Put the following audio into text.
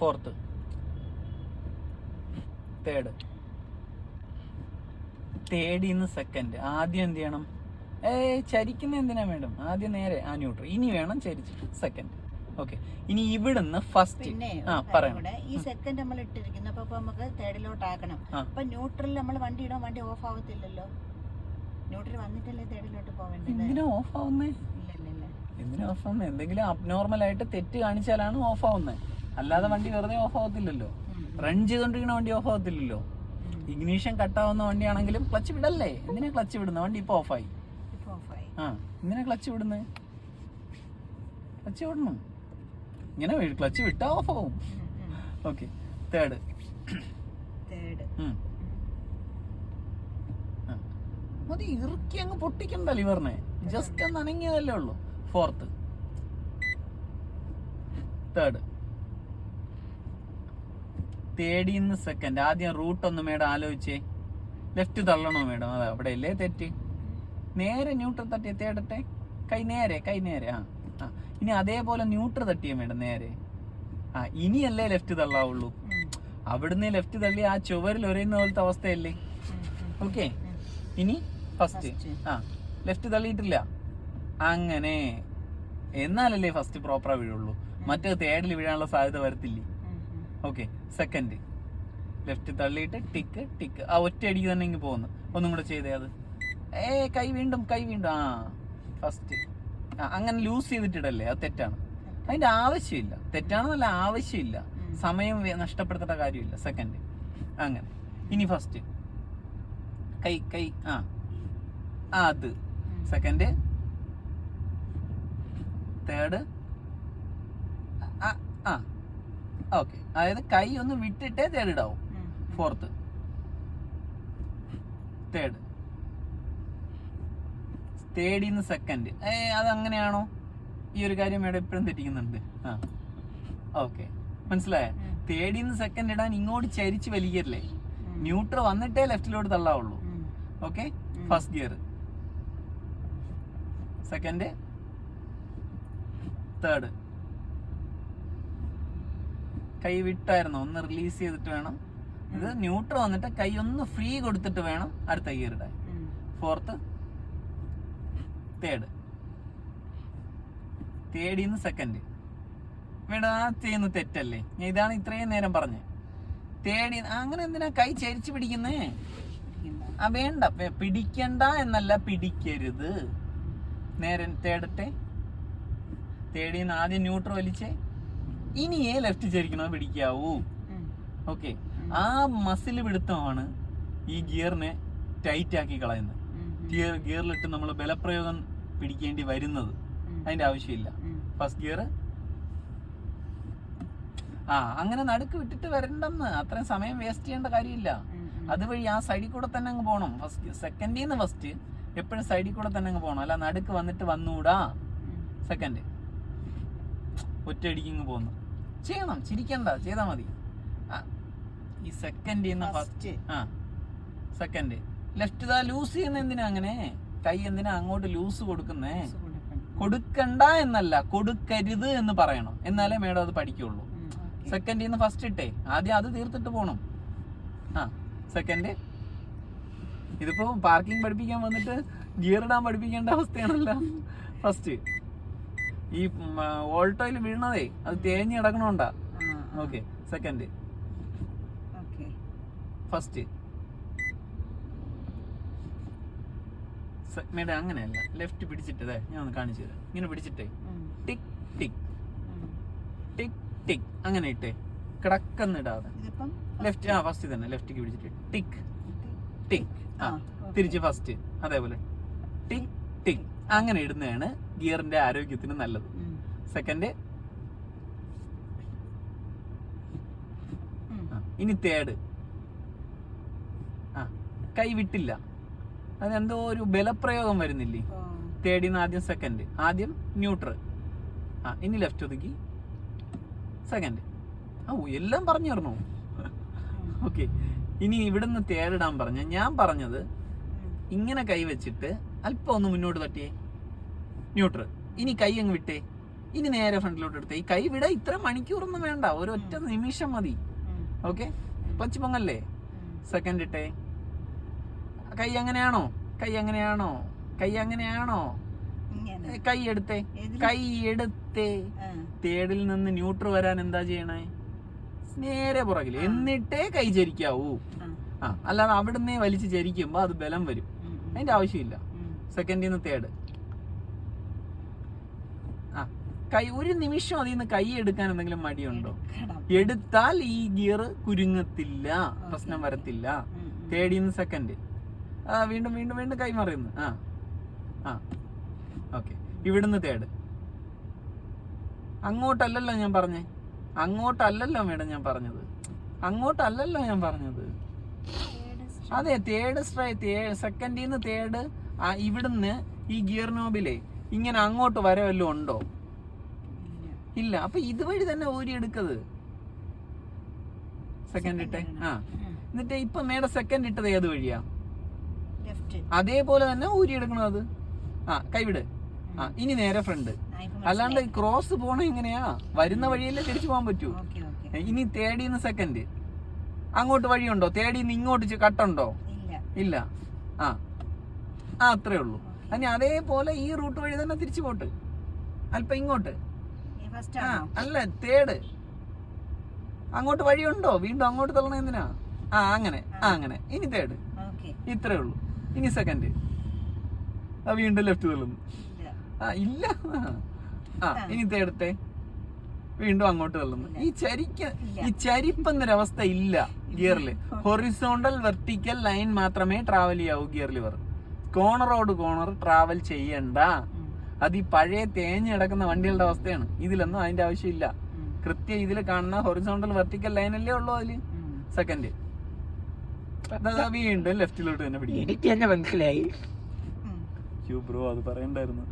Fourth third തേർഡിൽ നിന്ന് second ആദ്യം എന്ത് ചെയ്യണം? ഏ ചരിക്കുന്ന എന്തിനാ വേണം ആദ്യം നേരെ ആ ന്യൂട്രൽ ഇനി വേണം ചരിച്ചിട്ട് സെക്കൻഡ് ഓക്കെ ഇനി ഇവിടുന്ന് ഫസ്റ്റ് ആ പറയണം. ഈ സെക്കൻഡ് നമ്മൾ ഇട്ടിരിക്കുന്നു അപ്പൊ നമുക്ക് തേർഡിലോട്ട് ആക്കണം. അപ്പൊ ന്യൂട്രൽ നമ്മൾ വണ്ടി ഇടാൻ വണ്ടി ഓഫ് ആവത്തില്ലല്ലോ. ന്യൂട്രൽ വന്നിട്ടല്ലേ തേർഡിലോട്ട് പോവേണ്ടത്? എന്തിനാ ഓഫ് ആവുന്നേ? എന്തിനാ ഓഫ് ആവുന്നത് എന്തെങ്കിലും അബ്നോർമൽ ആയിട്ട് തെറ്റ് കാണിച്ചാലാണ് ഓഫ് ആവുന്നത് അല്ലാതെ വണ്ടി വെറുതെ ഓഫ് ആവത്തില്ലല്ലോ. റൺ ചെയ്തോണ്ടിരിക്കുന്ന വണ്ടി ഓഫ് ആവത്തില്ലല്ലോ. ഇഗ്നീഷ്യൻ ഇഗ്നീഷൻ കട്ടാവുന്ന വണ്ടിയാണെങ്കിലും ക്ലച്ച് വിടല്ലേ? എന്തിനാ ക്ലച്ച് വിടുന്ന? വണ്ടി ഇപ്പൊ ഓഫായി ആ എന്തിനാ ക്ലച്ച് വിടുന്നത് ക്ലച്ച് വിടണം. ഇങ്ങനെ ക്ലച്ച് വിട്ടാ ഓഫ് ആവും. ഓക്കെ തേർഡ് തേർഡ് മതി ഇറുക്കി അങ്ങ് പൊട്ടിക്കണ്ട ലിവറിനെ. ജസ്റ്റ് ഒന്ന് അനങ്ങിയതല്ലേ ഉള്ളൂ. ഫോർത്ത് തേർഡ് തേർഡിന്ന് സെക്കൻഡ് ആദ്യം റൂട്ട് ഒന്ന് മേഡം ആലോചിച്ചേ. ലെഫ്റ്റ് തള്ളണോ മേഡം? അതെ അവിടെ അല്ലേ തെറ്റ്? നേരെ ന്യൂട്രൽ തട്ടി തേടട്ടെ? കൈ നേരെ കൈ നേരെ. ആ ആ. ഇനി അതേപോലെ ന്യൂട്രൽ തട്ടിയ മേഡം നേരെ. ആ ഇനിയല്ലേ ലെഫ്റ്റ് തള്ളാവുള്ളൂ. അവിടുന്ന് ലെഫ്റ്റ് തള്ളി ആ ചുവരിൽ ഒരയുന്ന പോലത്തെ അവസ്ഥയല്ലേ? ഓക്കെ ഇനി ഫസ്റ്റ് ആ ലെഫ്റ്റ് തള്ളിയിട്ടില്ല. അങ്ങനെ. എന്നാലല്ലേ ഫസ്റ്റ് പ്രോപ്പറാ വീഴുള്ളൂ. മറ്റേ തേർഡിൽ വീഴാനുള്ള സാധ്യത വരത്തില്ലേ? ഓക്കെ സെക്കൻഡ് ലെഫ്റ്റ് തള്ളിയിട്ട് ടിക്ക് ടിക്ക് ആ ഒറ്റ അടിക്ക് തന്നെ ഇങ്ങ് പോകുന്നു. ഒന്നും കൂടെ ചെയ്തേ അത്. ഏ കൈ വീണ്ടും കൈ വീണ്ടും. ആ ഫസ്റ്റ് ആ അങ്ങനെ ലൂസ് ചെയ്തിട്ടിടല്ലേ? അത് തെറ്റാണ്. അതിന്റെ ആവശ്യമില്ല. തെറ്റാണെന്നല്ല ആവശ്യമില്ല. സമയം നഷ്ടപ്പെടുത്തേണ്ട കാര്യമില്ല. സെക്കൻഡ് അങ്ങനെ. ഇനി ഫസ്റ്റ് കൈ കൈ ആ. ആ അത് സെക്കൻഡ് തേർഡ് ആ ആ. ഓക്കെ. അതായത് കൈ ഒന്ന് വിട്ടിട്ടേ തേർഡ് ഇടാവും ഫോർത്ത്. തേർഡ്. തേർഡിൽ നിന്ന് സെക്കൻഡ്. ഏ അത് അങ്ങനെയാണോ ഈ ഒരു കാര്യം ഇവിടെ എപ്പോഴും തെറ്റിക്കുന്നുണ്ട്. ആ. ഓക്കെ. മനസ്സിലായ? തേർഡിൽ നിന്ന് സെക്കൻഡ് ഇടാൻ ഇങ്ങോട്ട് ചരിച്ച് വലിക്കല്ലേ ന്യൂട്രൽ വന്നിട്ടേ ലെഫ്റ്റിലോട്ട് തള്ളാവുള്ളൂ. Okay? First gear. Second. Third. കൈ വിട്ടായിരുന്നു ഒന്ന് റിലീസ് ചെയ്തിട്ട് വേണം. ഇത് ന്യൂട്രൽ വന്നിട്ട് കൈ ഒന്ന് ഫ്രീ കൊടുത്തിട്ട് വേണം അടുത്ത ഗിയർ ഇടാൻ ഫോർത്ത് തേർഡ് തേർഡിൽ നിന്ന് സെക്കൻഡ് വേണ്ട ആ ചെയ്യുന്ന തെറ്റല്ലേ? ഞാൻ ഇതാണ് ഇത്രയും നേരം പറഞ്ഞത് തേടി അങ്ങനെ എന്തിനാ കൈ ചരിച്ചു പിടിക്കുന്നേ? ആ വേണ്ട. പിടിക്കണ്ട എന്നല്ല പിടിക്കരുത്. നേരെ തേടട്ടെ തേടിന്ന് ആദ്യം ന്യൂട്രൽ വലിച്ചേ. ഇനിയേ ലെഫ്റ്റ് ചരിക്കണോ പിടിക്കാവൂ. ഓക്കെ ആ മസിൽ പിടുത്തമാണ് ഈ ഗിയറിനെ ടൈറ്റ് ആക്കി കളയുന്നത്. ഗിയർ ഗിയറിലിട്ട് നമ്മൾ ബലപ്രയോഗം പിടിക്കേണ്ടി വരുന്നത് അതിന്റെ ആവശ്യമില്ല. ഫസ്റ്റ് ഗിയർ ആ അങ്ങനെ നടുക്ക് വിട്ടിട്ട് വരണ്ടെന്ന്. അത്രയും സമയം വേസ്റ്റ് ചെയ്യേണ്ട കാര്യമില്ല. അതുവഴി ആ സൈഡിൽ കൂടെ തന്നെ അങ്ങ് പോകണം ഫസ്റ്റ് സെക്കൻഡിൽ നിന്ന് ഫസ്റ്റ് എപ്പോഴും സൈഡിൽ കൂടെ തന്നെ അങ്ങ് പോകണം അല്ല നടുക്ക് വന്നിട്ട് വന്നൂടാ. സെക്കൻഡ് ഒറ്റയടിക്ക് ഇങ്ങ് പോകുന്നു ചെയ്യണം ചിരിക്കണ്ട ചെയ്താ മതി. ഈ സെക്കൻഡിൽ നിന്ന് ഫസ്റ്റ് ആ സെക്കൻഡ് ലെഫ്റ്റ് ദാ ലൂസ് ചെയ്യുന്ന എന്തിനാ അങ്ങനെ? കൈ എന്തിനാ അങ്ങോട്ട് ലൂസ് കൊടുക്കുന്നേ? കൊടുക്കണ്ട എന്നല്ല കൊടുക്കരുത് എന്ന് പറയണം. എന്നാലേ മേഡം അത് പഠിക്കുള്ളൂ. സെക്കൻഡ് ഫസ്റ്റ് ഇട്ടേ. ആദ്യം അത് തീർത്തിട്ട് പോണം. ആ സെക്കൻഡ് ഇതിപ്പോ പാർക്കിംഗ് പഠിപ്പിക്കാൻ വന്നിട്ട് ഗിയർ ഇടാൻ പഠിപ്പിക്കേണ്ട അവസ്ഥയാണല്ലോ. ഫസ്റ്റ് ഈ ഓൾട്ടോയിൽ വീണതേ. അത് തേഞ്ഞ് കിടക്കണോണ്ടാ. ഓക്കെ സെക്കൻഡ് ഫസ്റ്റ് മേഡം അങ്ങനെയല്ല. ലെഫ്റ്റ് പിടിച്ചിട്ടേ ഞാൻ ഒന്ന് കാണിച്ചു തരാം. ഇങ്ങനെ പിടിച്ചിട്ടേ. Tick tick. Tick tick. അങ്ങനെ ഇട്ടേ. കിടക്കുന്നിടാതെ. ലെഫ്റ്റ് ആ ഫസ്റ്റ് തന്നെ. ലെഫ്റ്റിക്ക് പിടിച്ചിട്ട്. ടിക് ടിക് ആ. തിരിച്ച് ഫസ്റ്റ് അതേപോലെ. ടിക് ടിക് അങ്ങനെ ഇടുന്നതാണ് ഗിയറിന്റെ ആരോഗ്യത്തിന് നല്ലത്. സെക്കൻഡ്. ഇനി തേർഡ്. ആ കൈ വിട്ടില്ല. അതെന്തോ ഒരു ബലപ്രയോഗം വരുന്നില്ലേ. തേർഡിന്ന് ആദ്യം സെക്കൻഡ്. ആദ്യം ന്യൂട്രൽ. ആ ഇനി ലെഫ്റ്റ് ഒതുക്കി. സെക്കൻഡ്. ഓ, എല്ലാം പറഞ്ഞു തരണോ? ഓക്കെ. ഇനി ഇവിടുന്ന് തേടിടാൻ പറഞ്ഞ ഞാൻ പറഞ്ഞത്. ഇങ്ങനെ കൈവച്ചിട്ട് അല്പം ഒന്ന് മുന്നോട്ട് തട്ടിയേ. ന്യൂട്രൽ. ഇനി കൈ അങ്ങ് വിട്ടേ. ഇനി നേരെ ഫ്രണ്ടിലോട്ട് എടുത്തേ. ഈ കൈ വിട ഇത്ര മണിക്കൂറൊന്നും വേണ്ട. ഒരൊറ്റ നിമിഷം മതി. ഓക്കെ പച്ച പൊങ്ങല്ലേ സെക്കൻഡ് ഇട്ടേ. കൈ അങ്ങനെയാണോ? കൈ അങ്ങനെയാണോ? കൈ അങ്ങനെയാണോ. കൈ എടുത്തേ. കൈ എടുത്തേ. തേടിൽ നിന്ന് ന്യൂട്രൽ വരാൻ എന്താ ചെയ്യണേ? നേരെ പുറകിൽ എന്നിട്ടേ കൈ ചരിക്കാവൂ. ആ. അല്ലാതെ അവിടുന്ന് വലിച്ച് ചരിക്കുമ്പോ അത് ബലം വരും. അതിന്റെ ആവശ്യമില്ല. സെക്കൻഡിൽ നിന്ന് തേർഡ് ആ കൈ ഒരു നിമിഷം അതിൽ നിന്ന് കൈ എടുക്കാൻ എന്തെങ്കിലും മടിയുണ്ടോ. എടുത്താൽ ഈ ഗിയർ കുരുങ്ങത്തില്ല പ്രശ്നം വരത്തില്ല. തേർഡിൽ സെക്കൻഡ് ആ വീണ്ടും വീണ്ടും വീണ്ടും കൈമറിയുന്നു ആ ആ. ഓക്കെ. ഇവിടുന്ന് തേട് അങ്ങോട്ടല്ലല്ലോ ഞാൻ പറഞ്ഞേ? അങ്ങോട്ടല്ലല്ലോ മേഡം ഞാൻ പറഞ്ഞത്. അങ്ങോട്ടല്ലല്ലോ ഞാൻ പറഞ്ഞത്. അതെ തേർഡ് സ്ട്രൈ സെക്കൻഡിൽ നിന്ന് തേർഡ് ഇവിടുന്ന് ഈ ഗിയർ നോബിലെ ഇങ്ങനെ അങ്ങോട്ട് വരവല്ലോ ഉണ്ടോ? ഇല്ല. അപ്പൊ ഇതുവഴി തന്നെ ഊരി എടുക്കത്. സെക്കൻഡ് ഇട്ടെ? ആ. എന്നിട്ട് ഇപ്പൊ മേഡം സെക്കൻഡ് ഇട്ടത് ഏത് വഴിയാ? അതേപോലെ തന്നെ ഊരി എടുക്കണം അത്? ആ കൈവിട്. ആ ഇനി നേരെ ഫ്രണ്ട് അല്ലാണ്ട് ക്രോസ് പോണ എങ്ങനെയാ? വരുന്ന വഴിയല്ലേ തിരിച്ചു പോകാൻ പറ്റൂ. ഇനി തേടിന്ന് സെക്കൻഡ് അങ്ങോട്ട് വഴിയുണ്ടോ? തേടിന്ന് ഇങ്ങോട്ട് കട്ടുണ്ടോ? ഇല്ല. ആ. ആ അത്രേ ഉള്ളൂ. അതിന് അതേപോലെ ഈ റൂട്ട് വഴി തന്നെ തിരിച്ചു പോട്ട്. അല്പം ഇങ്ങോട്ട്. ആ അല്ല തേട്. അങ്ങോട്ട് വഴിയുണ്ടോ? വീണ്ടും അങ്ങോട്ട് തള്ളണ എന്തിനാ? ആ അങ്ങനെ ആ. അങ്ങനെ. ഇനി തേട്. ഇത്രേ ഉള്ളൂ. ഇനി സെക്കൻഡ് ആ വീണ്ടും ലെഫ്റ്റ് തള്ളുന്നു. ആ ഇല്ല. ആ ഇനി തേടത്തെ വീണ്ടും അങ്ങോട്ട് തള്ളുന്നു. ഈ ചരിക്ക ഈ ചരിപ്പ് ചരിപ്പെന്നൊരവസ്ഥ ഇല്ല ഗിയറിൽ ഹൊറിസോണ്ടൽ വെർട്ടിക്കൽ ലൈൻ മാത്രമേ ട്രാവൽ ചെയ്യാവൂ ഗിയർ ലിവർ കോണറോട് കോണർ ട്രാവൽ ചെയ്യണ്ട. അത് ഈ പഴയ തേഞ്ഞ് കിടക്കുന്ന വണ്ടികളുടെ അവസ്ഥയാണ് ഇതിലൊന്നും അതിന്റെ ആവശ്യമില്ല. കൃത്യം ഇതിൽ കാണുന്ന ഹൊറിസോണ്ടൽ വെർട്ടിക്കൽ അല്ലേ ഉള്ളൂ അതിൽ. സെക്കൻഡ് വീണ്ടും ലെഫ്റ്റിലോട്ട് തന്നെ പിടിക്കും എനിക്ക് തന്നെ മനസ്സിലായി. ബ്രോ അത് പറയണ്ടായിരുന്നു